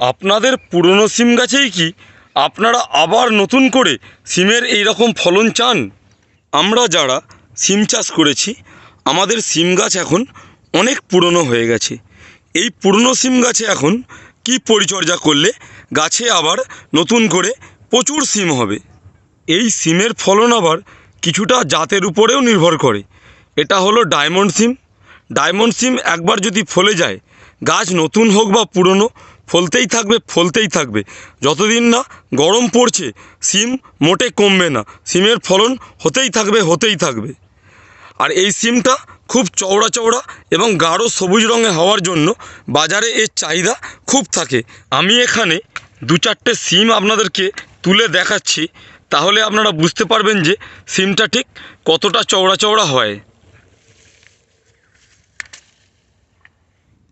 আপনাদের পুরনো সিম গাছেই কি আপনারা আবার নতুন করে সিমের এই রকম ফলন চান? আমরা যারা সিম চাষ করেছি, আমাদের সিম গাছ এখন অনেক পুরনো হয়ে গেছে। এই পুরনো সিম গাছে এখন কি পরিচর্যা করলে গাছে আবার নতুন করে প্রচুর সিম হবে? এই সিমের ফলন আবার কিছুটা জাতের উপরেও নির্ভর করে। এটা হলো ডায়মন্ড সিম। ডায়মন্ড সিম একবার যদি ফলে যায়, গাছ নতুন হোক বা পুরনো ফলতেই থাকবে ফলতেই থাকবে। যতদিন না গরম পড়ছে, সিম মোটে কমবে না। সিমের ফলন হতেই থাকবে হতেই থাকবে। আর এই সিমটা খুব চওড়া চওড়া এবং গাঢ় সবুজ রঙে হওয়ার জন্য বাজারে এর চাহিদা খুব থাকে। আমি এখানে দু চারটে সিম আপনাদেরকে তুলে দেখাচ্ছি। তাহলে আপনারা বুঝতে পারবেন যে সিমটা ঠিক কতটা চওড়া চওড়া হয়।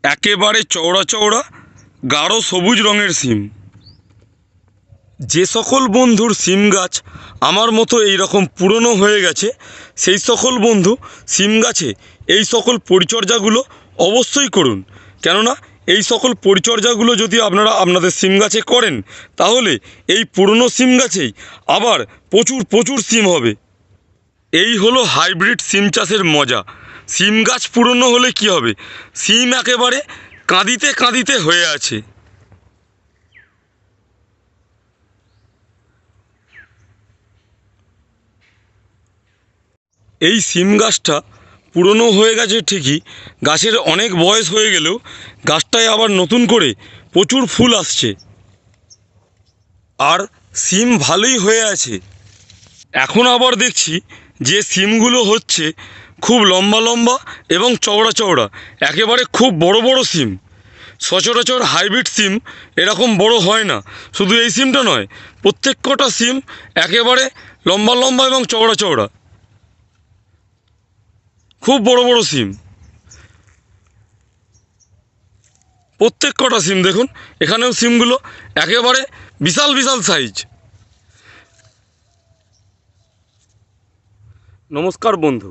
একেবারে চওড়া চওড়া গাঢ় সবুজ রঙের সিম। যে সকল বন্ধুর সিম গাছ আমার মতো এই রকম পুরনো হয়ে গেছে, সেই সকল বন্ধু সিম গাছে এই সকল পরিচর্যাগুলো অবশ্যই করুন। কেননা এই সকল পরিচর্যাগুলো যদি আপনারা আপনাদের সিম গাছে করেন, তাহলে এই পুরনো সিম গাছেই আবার প্রচুর প্রচুর সিম হবে। এই হলো হাইব্রিড সিম চাষের মজা। সিম গাছ পুরনো হলে কি হবে? সিম একেবারে কাঁদিতে কাঁদিতে হয়ে আছে। এই সিম গাছটা পুরনো হয়ে গেছে ঠিকই, গাছের অনেক বয়স হয়ে গেলেও গাছটায় আবার নতুন করে প্রচুর ফুল আসছে। আর সিম ভালোই হয়ে আছে। এখন আবার দেখছি যে সিমগুলো হচ্ছে খুব লম্বা লম্বা এবং চওড়া চওড়া, একেবারে খুব বড় বড় সিম। সচরাচর হাইব্রিড সিম এরকম বড় হয় না, শুধু এই সিমটা নয়, প্রত্যেক কটা সিম একেবারে লম্বা লম্বা এবং চওড়া চওড়া। খুব বড় বড় সিম। প্রত্যেক কটা সিম দেখুন, এখানেও সিমগুলো একেবারে বিশাল বিশাল সাইজ নমস্কার বন্ধু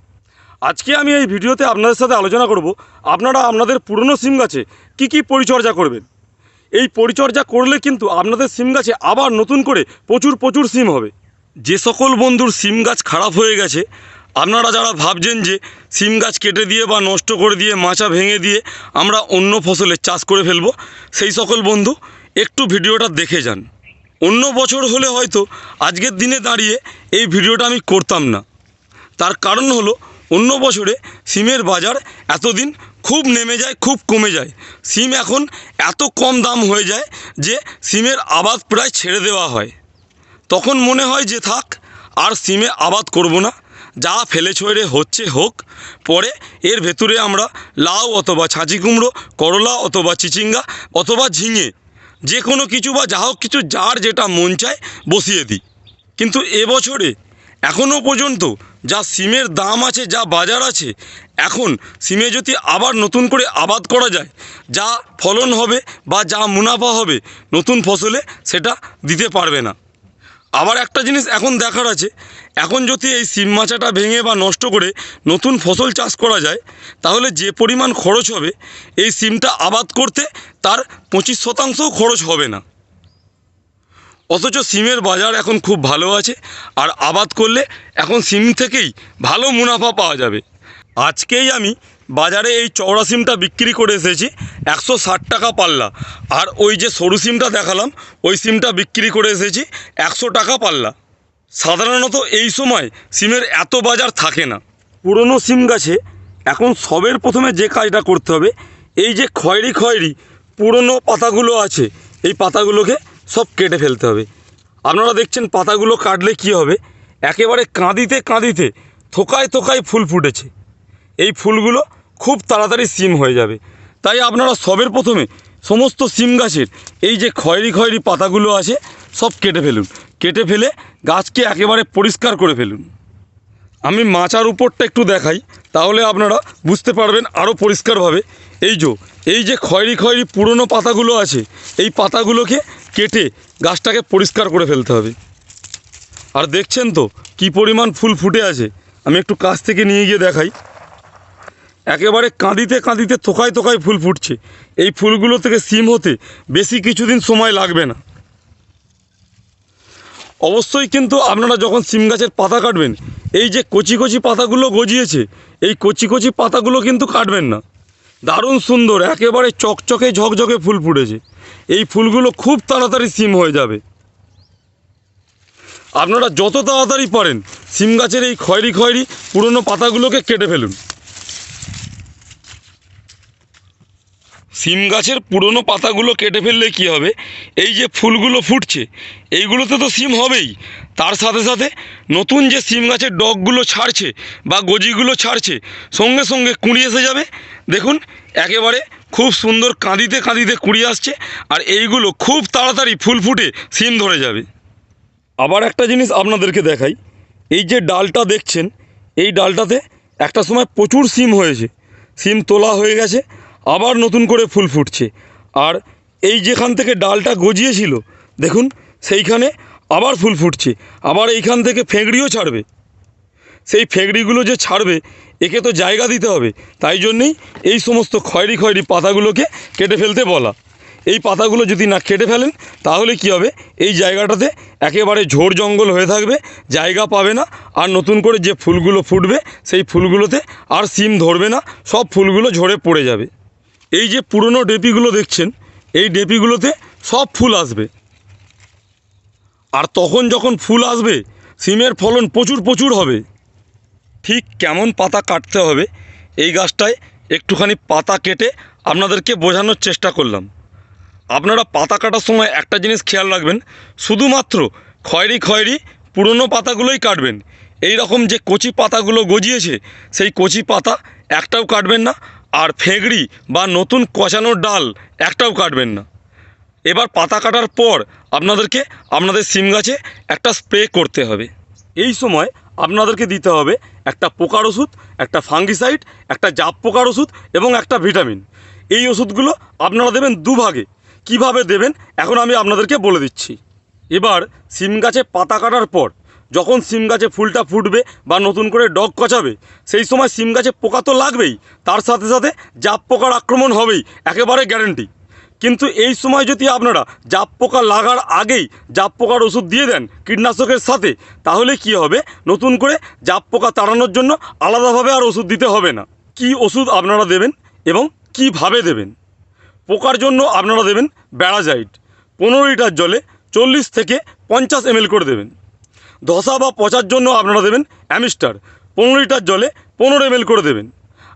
আজকে আমি এই ভিডিওতে আপনাদের সাথে আলোচনা করব, আপনারা আপনাদের পুরনো সিম গাছে কী কী পরিচর্যা করবেন? এই পরিচর্যা করলে কিন্তু আপনাদের সিম গাছে আবার নতুন করে প্রচুর প্রচুর সিম হবে। যে সকল বন্ধুর সিম গাছ খারাপ হয়ে গেছে, আপনারা যারা ভাবছেন যে সিম গাছ কেটে দিয়ে বা নষ্ট করে দিয়ে, মাচা ভেঙে দিয়ে আমরা অন্য ফসলের চাষ করে ফেলব, সেই সকল বন্ধু একটু ভিডিওটা দেখে যান। অন্য বছর হলে হয়তো আজকের দিনে দাঁড়িয়ে এই ভিডিওটা আমি করতাম না। তার কারণ হলো অন্য বছরে সিমের বাজার এতদিন খুব নেমে যায়, খুব কমে যায়। সিম এখন এত কম দাম হয়ে যায় যে সিমের আবাদ প্রায় ছেড়ে দেওয়া হয়। তখন মনে হয় যে থাক, আর সিমে আবাদ করব না। যা ফেলে ছড়ে হচ্ছে হোক, পরে এর ভেতরে আমরা লাউ অথবা ছাঁচি কুমড়ো, করলা অথবা চিচিঙ্গা অথবা ঝিঙে যে কোনো কিছু বা যা হোক কিছু, যার যেটা মন চায় বসিয়ে দিই। কিন্তু এবছরে এখনও পর্যন্ত যা সিমের দাম আছে, যা বাজার আছে, এখন সিমে যদি আবার নতুন করে আবাদ করা যায়, যা ফলন হবে বা যা মুনাফা হবে, নতুন ফসলে সেটা দিতে পারবে না। আবার একটা জিনিস এখন দেখার আছে, এখন যদি এই সিম মাচাটা ভেঙে বা নষ্ট করে নতুন ফসল চাষ করা যায়, তাহলে যে পরিমাণ খরচ হবে, এই সিমটা আবাদ করতে তার পঁচিশ শতাংশও খরচ হবে না। অথচ সিমের বাজার এখন খুব ভালো আছে, আর আবাদ করলে এখন সিম থেকেই ভালো মুনাফা পাওয়া যাবে। আজকেই আমি বাজারে এই চওড়া সিমটা বিক্রি করে এসেছি, একশো ষাট টাকা পাল্লা। আর ওই যে সরু সিমটা দেখালাম, ওই সিমটা বিক্রি করে এসেছি, একশো টাকা পাল্লা। সাধারণত এই সময় সিমের এত বাজার থাকে না। পুরনো সিম গাছে এখন সবের প্রথমে যে কাজটা করতে হবে, এই যে খয়েরি খয়েরি পুরনো পাতাগুলো আছে, এই পাতাগুলোকে সব কেটে ফেলতে হবে। আপনারা দেখছেন পাতাগুলো কাটলে কি হবে? একেবারে কাঁদিতে কাঁদিতে, থোকায় থোকায় ফুল ফুটেছে। এই ফুলগুলো খুব তাড়াতাড়ি সিম হয়ে যাবে। তাই আপনারা সবের প্রথমে সমস্ত সিম গাছের এই যে খয়েরি খয়েরি পাতাগুলো আছে, সব কেটে ফেলুন। কেটে ফেলে গাছকে একেবারে পরিষ্কার করে ফেলুন। আমি মাচার উপরটা একটু দেখাই, তাহলে আপনারা বুঝতে পারবেন আরও পরিষ্কারভাবে। এই যে এই যে খয়েরি খয়েরি পুরনো পাতাগুলো আছে, এই পাতাগুলোকে কেটে গাছটাকে পরিষ্কার করে ফেলতে হবে। আর দেখছেন তো, কি পরিমাণ ফুল ফুটে আছে। আমি একটু কাছ থেকে নিয়ে গিয়ে দেখাই। একেবারে কাঁদিতে কাঁদিতে থোকায় থোকায় ফুল ফুটছে। এই ফুলগুলো থেকে সিম হতে বেশি কিছুদিন সময় লাগবে না। অবশ্যই কিন্তু আপনারা যখন সিম গাছের পাতা কাটবেন, এই যে কচি কচি পাতাগুলো গজিয়েছে, এই কচি কচি পাতাগুলো কিন্তু কাটবেন না। দারুণ সুন্দর, একেবারে চকচকে ঝকঝকে ফুল ফুটেছে। এই ফুলগুলো খুব তাড়াতাড়ি সিম হয়ে যাবে। আপনারা যত তাড়াতাড়ি পারেন, সিম গাছের এই খয়েরি খয়রি পুরনো পাতাগুলোকে কেটে ফেলুন। সিম গাছের পুরনো পাতাগুলো কেটে ফেললে কি হবে? এই যে ফুলগুলো ফুটছে, এইগুলোতে তো সিম হবেই। তার সাথে সাথে নতুন যে সিম গাছের ডগগুলো ছাড়ছে বা গজিগুলো ছাড়ছে, সঙ্গে সঙ্গে কুঁড়ি এসে যাবে। দেখুন, একেবারে খুব সুন্দর কাঁদিতে কাঁদিতে কুঁড়ি আসছে আর এইগুলো খুব তাড়াতাড়ি ফুল ফুটে সিম ধরে যাবে। আবার একটা জিনিস আপনাদেরকে দেখাই। এই যে ডালটা দেখছেন, এই ডালটাতে একটা সময় প্রচুর সিম হয়েছে। সিম তোলা হয়ে গেছে, আবার নতুন করে ফুল ফুটছে। আর এই যেখান থেকে ডালটা গজিয়েছিল, দেখুন, সেইখানে আবার ফুল ফুটছে। আবার এইখান থেকে ফেঁকড়িও ছাড়বে। সেই ফেঁকড়িগুলো যে ছাড়বে, একে তো জায়গা দিতে হবে। তাই জন্যেই এই সমস্ত খয়েরি খয়েরি পাতাগুলোকে কেটে ফেলতে বলা। এই পাতাগুলো যদি না কেটে ফেলেন, তাহলে কি হবে? এই জায়গাটাতে একেবারে ঝোড় জঙ্গল হয়ে থাকবে, জায়গা পাবে না, আর নতুন করে যে ফুলগুলো ফুটবে, সেই ফুলগুলোতে আর সিম ধরবে না, সব ফুলগুলো ঝরে পড়ে যাবে। এই যে পুরনো ডেপিগুলো দেখছেন, এই ডেপিগুলোতে সব ফুল আসবে। আর তখন যখন ফুল আসবে, সিমের ফলন প্রচুর প্রচুর হবে। ঠিক কেমন পাতা কাটতে হবে এই গাছটায় একটুখানি পাতা কেটে আপনাদেরকে বোঝানোর চেষ্টা করলাম। আপনারা পাতা কাটার সময় একটা জিনিস খেয়াল রাখবেন, শুধুমাত্র খয়েরি খয়েরি পুরনো পাতাগুলোই কাটবেন। এই রকম যে কচি পাতাগুলো গজিয়েছে, সেই কচি পাতা একটাও কাটবেন না, আর ফেগড়ি বা নতুন কচানোর ডাল একটাও কাটবেন না। এবার পাতা কাটার পর আপনাদেরকে আপনাদের সিম গাছে একটা স্প্রে করতে হবে। এই সময় আপনাদেরকে দিতে হবে একটা পোকার ওষুধ, একটা ফাঙ্গিসাইড, একটা জাপ পোকার ওষুধ এবং একটা ভিটামিন। এই ওষুধগুলো আপনারা দেবেন দুভাগে। কীভাবে দেবেন? এখন আমি আপনাদেরকে বলে দিচ্ছি। এবার সিম গাছে পাতা কাটার পর, যখন সিম গাছে ফুলটা ফুটবে বা নতুন করে ডগ কচাবে, সেই সময় সিম গাছে পোকা তো লাগবেই, তার সাথে সাথে জাপ পোকার আক্রমণ হবেই, একেবারে গ্যারেন্টি কিন্তু এই সময় যদি আপনারা জাপ পোকা লাগার আগেই জাপ পোকার ওষুধ দিয়ে দেন কীটনাশকের সাথে, তাহলে কি হবে? নতুন করে জাপ পোকা তাড়ানোর জন্য আলাদাভাবে আর ওষুধ দিতে হবে না। কি ওষুধ আপনারা দেবেন এবং কীভাবে দেবেন? পোকার জন্য আপনারা দেবেন ব্যারাজাইট। পনেরো লিটার জলে চল্লিশ থেকে পঞ্চাশ এমএল করে দেবেন। ধসা বা পচার জন্য আপনারা দেবেন অ্যামিস্টার। পনেরো লিটার জলে পনেরো এমএল করে দেবেন।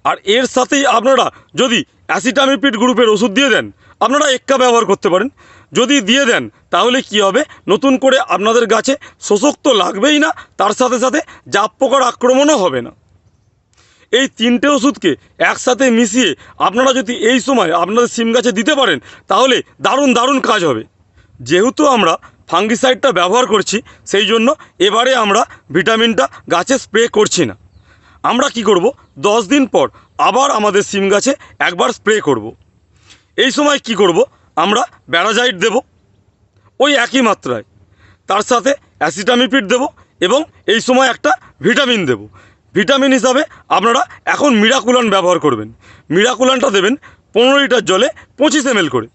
আর এর সাথেই আপনারা যদি অ্যাসিটামিপিড গ্রুপের ওষুধ দিয়ে দেন আপনারা এক্কা ব্যবহার করতে পারেন। যদি দিয়ে দেন, তাহলে কি হবে? নতুন করে আপনাদের গাছে শোষক তো লাগবেই না, তার সাথে সাথে জাপ পোকার আক্রমণও হবে না। এই তিনটে ওষুধকে একসাথে মিশিয়ে আপনারা যদি এই সময় আপনাদের সিম গাছে দিতে পারেন, তাহলে দারুণ দারুণ কাজ হবে। যেহেতু আমরা ফাঙ্গিসাইডটা ব্যবহার করছি, সেই জন্য এবারে আমরা ভিটামিনটা গাছে স্প্রে করছি না। আমরা কি করব? দশ দিন পর আবার আমাদের সিম গাছে একবার স্প্রে করব। এই সময় কি করব? আমরা ব্যারাজাইট দেব, ওই একই মাত্রায়। তার সাথে অ্যাসিটামিপিড দেব এবং এই সময় একটা ভিটামিন দেব। ভিটামিন হিসাবে আপনারা এখন মিরাকুলান ব্যবহার করবেন। মিরাকুলানটা দেবেন পনেরো লিটার জলে পঁচিশ এমএল করে।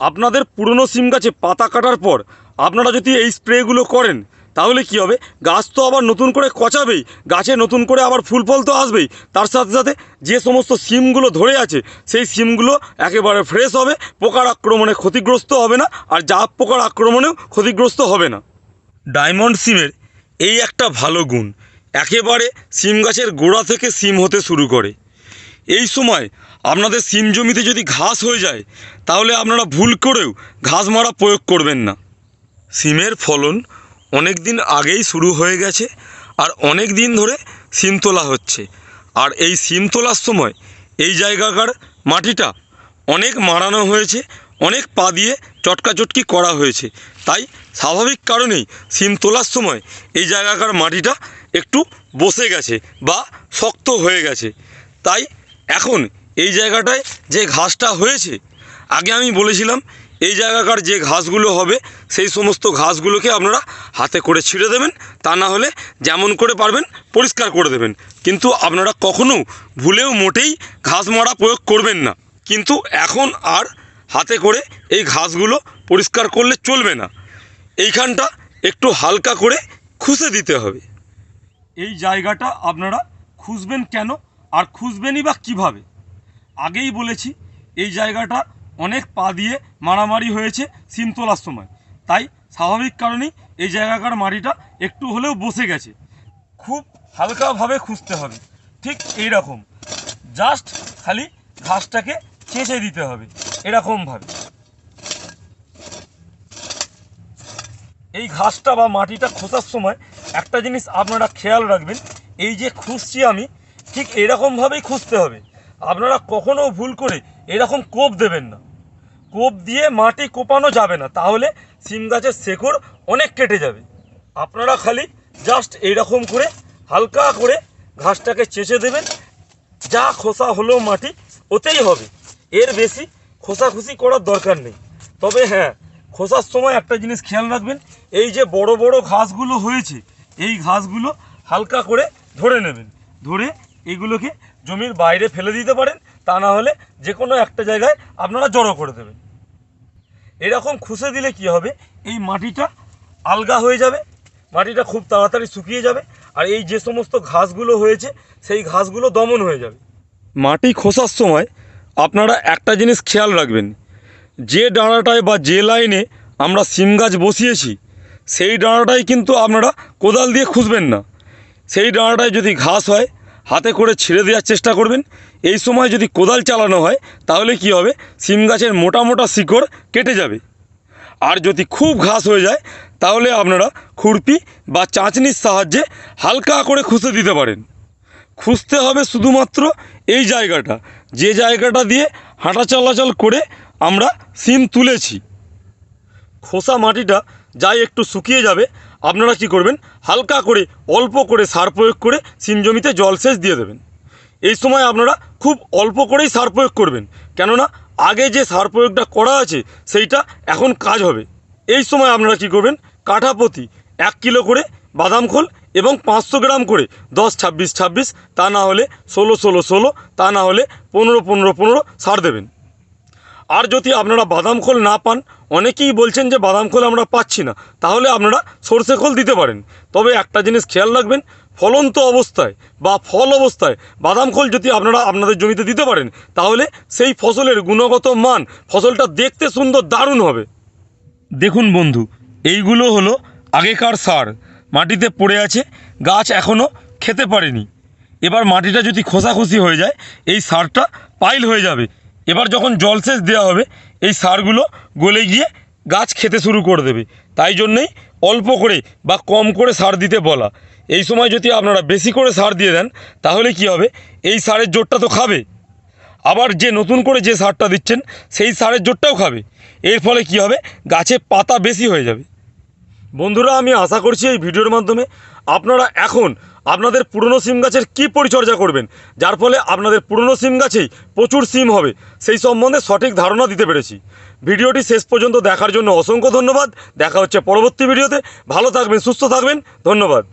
আপনাদের পুরনো সিম গাছে পাতা কাটার পর আপনারা যদি এই স্প্রেগুলো করেন তাহলে কি হবে? গাছ তো আবার নতুন করে কচাবেই। গাছে নতুন করে আবার ফুল ফল তো আসবেই। তার সাথে সাথে যে সমস্ত সিমগুলো ধরে আছে, সেই সিমগুলো একেবারে ফ্রেশ হবে, পোকার আক্রমণে ক্ষতিগ্রস্ত হবে না, আর জাপ পোকার আক্রমণেও ক্ষতিগ্রস্ত হবে না। ডায়মন্ড সিমের এই একটা ভালো গুণ, একেবারে সিম গাছের গোড়া থেকে সিম হতে শুরু করে। এই সময় আপনাদের সিম জমিতে যদি ঘাস হয়ে যায়, তাহলে আপনারা ভুল করেও ঘাস মারা প্রয়োগ করবেন না। সিমের ফলন অনেক দিন আগেই শুরু হয়ে গেছে আর অনেক দিন ধরে সিম তোলা হচ্ছে। আর এই সিম তোলার সময় এই জায়গাকার মাটিটা অনেক মাড়ানো হয়েছে, অনেক পা দিয়ে চটকাচটকি করা হয়েছে। তাই স্বাভাবিক কারণেই সিম তোলার সময় এই জায়গাকার মাটিটা একটু বসে গেছে বা শক্ত হয়ে গেছে। তাই এখন এই জায়গাটায় যে ঘাসটা হয়েছে, আগে আমি বলেছিলাম এই জায়গাকার যে ঘাসগুলো হবে, সেই সমস্ত ঘাসগুলোকে আপনারা হাতে করে ছিঁড়ে দেবেন। তা না হলে যেমন করে পারবেন, পরিষ্কার করে দেবেন। কিন্তু আপনারা কখনো ভুলেও মোটেই ঘাস মারা প্রয়োগ করবেন না। কিন্তু এখন আর হাতে করে এই ঘাসগুলো পরিষ্কার করলে চলবে না। এইখানটা একটু হালকা করে খুঁজে দিতে হবে। এই জায়গাটা আপনারা খুঁজবেন কেন আর খুঁজবেনই বা কীভাবে? আগেই বলেছি, এই জায়গাটা অনেক পা দিয়ে মারামারি হয়েছে সিম তোলার সময়। তাই স্বাভাবিক কারণেই এই জায়গাকার মাটিটা একটু হলেও বসে গেছে। খুব হালকাভাবে খুঁজতে হবে। ঠিক এই রকম জাস্ট খালি ঘাসটাকে চেঁচে দিতে হবে। এরকমভাবে। এই ঘাসটা বা মাটিটা খোঁচার সময় একটা জিনিস আপনারা খেয়াল রাখবেন। এই যে খুঁজছি আমি, ঠিক এরকমভাবেই খুঁজতে হবে। আপনারা কখনো ভুল করে এরকম কোপ দেবেন না। কোপ দিয়ে মাটি কোপানো যাবে না, তাহলে সিম গাছের শেকড় অনেক কেটে যাবে। আপনারা খালি জাস্ট এইরকম করে হালকা করে ঘাসটাকে চেঁচে দেবেন, যা খোসা হলো মাটি ওতেই হবে। এর বেশি খোসাখুসি করার দরকার নেই। তবে হ্যাঁ খোসার সময় একটা জিনিস খেয়াল রাখবেন, এই যে বড় বড় ঘাসগুলো হয়েছে, এই ঘাসগুলো হালকা করে ধরে নেবেন। ধরে এগুলোকে জমির বাইরে ফেলে দিতে পারেন তা না হলে যে কোনো একটা জায়গায় আপনারা জড়ো করে দেবেন। এরকম খুশে দিলে কি হবে? এই মাটিটা আলগা হয়ে যাবে, মাটিটা খুব তাড়াতাড়ি শুকিয়ে যাবে, আর এই যে সমস্ত ঘাসগুলো হয়েছে, সেই ঘাসগুলো দমন হয়ে যাবে। মাটি খোসার সময় আপনারা একটা জিনিস খেয়াল রাখবেন, যে ডাঁড়াটায় বা যে লাইনে আমরা সিম গাছ বসিয়েছি, সেই ডাঁড়াটাই কিন্তু আপনারা কোদাল দিয়ে খুঁজবেন না। সেই ডাঁড়াটায় যদি ঘাস হয় হাতে করে ছেড়ে দেওয়ার চেষ্টা করবেন। এই সময় যদি কোদাল চালানো হয়, তাহলে কি হবে? সিম গাছের মোটা মোটা শিকড় কেটে যাবে। আর যদি খুব ঘাস হয়ে যায়, তাহলে আপনারা খুরপি বা চাঁচনির সাহায্যে হালকা করে খুঁজে দিতে পারেন। খুঁজতে হবে শুধুমাত্র এই জায়গাটা। যে জায়গাটা দিয়ে হাঁটা চলাচল করে আমরা সিম তুলেছি। খোসা মাটিটা যাই একটু শুকিয়ে যাবে আপনারা কি করবেন? হালকা করে, অল্প করে সার প্রয়োগ করে সিম জমিতে জলসেচ দিয়ে দেবেন। এই সময় আপনারা খুব অল্প করেই সার প্রয়োগ করবেন। কেননা, আগে যে সার প্রয়োগটা করা আছে, সেইটা এখন কাজ হবে। এই সময় আপনারা কি করবেন? কাঠা প্রতি এক কিলো করে বাদাম খোল এবং পাঁচশো গ্রাম করে দশ, ছাব্বিশ ছাব্বিশ, তা না হলে ষোলো ষোলো ষোলো, তা না হলে পনেরো পনেরো পনেরো সার দেবেন। আর যদি আপনারা বাদাম খোল না পান অনেকেই বলছেন যে বাদাম খোল আমরা পাচ্ছি না। তাহলে আপনারা সর্ষে খোল দিতে পারেন। তবে একটা জিনিস খেয়াল রাখবেন, ফলন্ত অবস্থায় বা ফল অবস্থায় বাদাম খোল যদি আপনারা আপনাদের জমিতে দিতে পারেন, তাহলে সেই ফসলের গুণগত মান, ফসলটা দেখতে সুন্দর, দারুণ হবে। দেখুন বন্ধু, এইগুলো হলো আগেকার সার। মাটিতে পড়ে আছে, গাছ এখনও খেতে পারেনি। এবার মাটিটা যদি খোসাখুসি হয়ে যায়, এই সারটা পাইল হয়ে যাবে। এবার যখন জলসেচ দেওয়া হবে এই সারগুলো গলে গিয়ে গাছ খেতে শুরু করে দেবে। তাই জন্যেই অল্প করে বা কম করে সার দিতে বলা। এই সময় যদি আপনারা বেশি করে সার দিয়ে দেন, তাহলে কি হবে? এই সারের জোরটা তো খাবে। আবার যে নতুন করে যে সারটা দিচ্ছেন, সেই সারের জোরটাও খাবে। এর ফলে কি হবে? গাছে পাতা বেশি হয়ে যাবে। বন্ধুরা, আমি আশা করছি এই ভিডিওর মাধ্যমে আপনারা এখন আপনাদের পুরনো সিম গাছের কি পরিচর্যা করবেন? যার ফলে আপনাদের পুরনো সিম গাছেই প্রচুর সিম হবে। সেই সম্বন্ধে সঠিক ধারণা দিতে পেরেছি। ভিডিওটি শেষ পর্যন্ত দেখার জন্য অসংখ্য ধন্যবাদ। দেখা হচ্ছে পরবর্তী ভিডিওতে। ভালো থাকবেন, সুস্থ থাকবেন। ধন্যবাদ।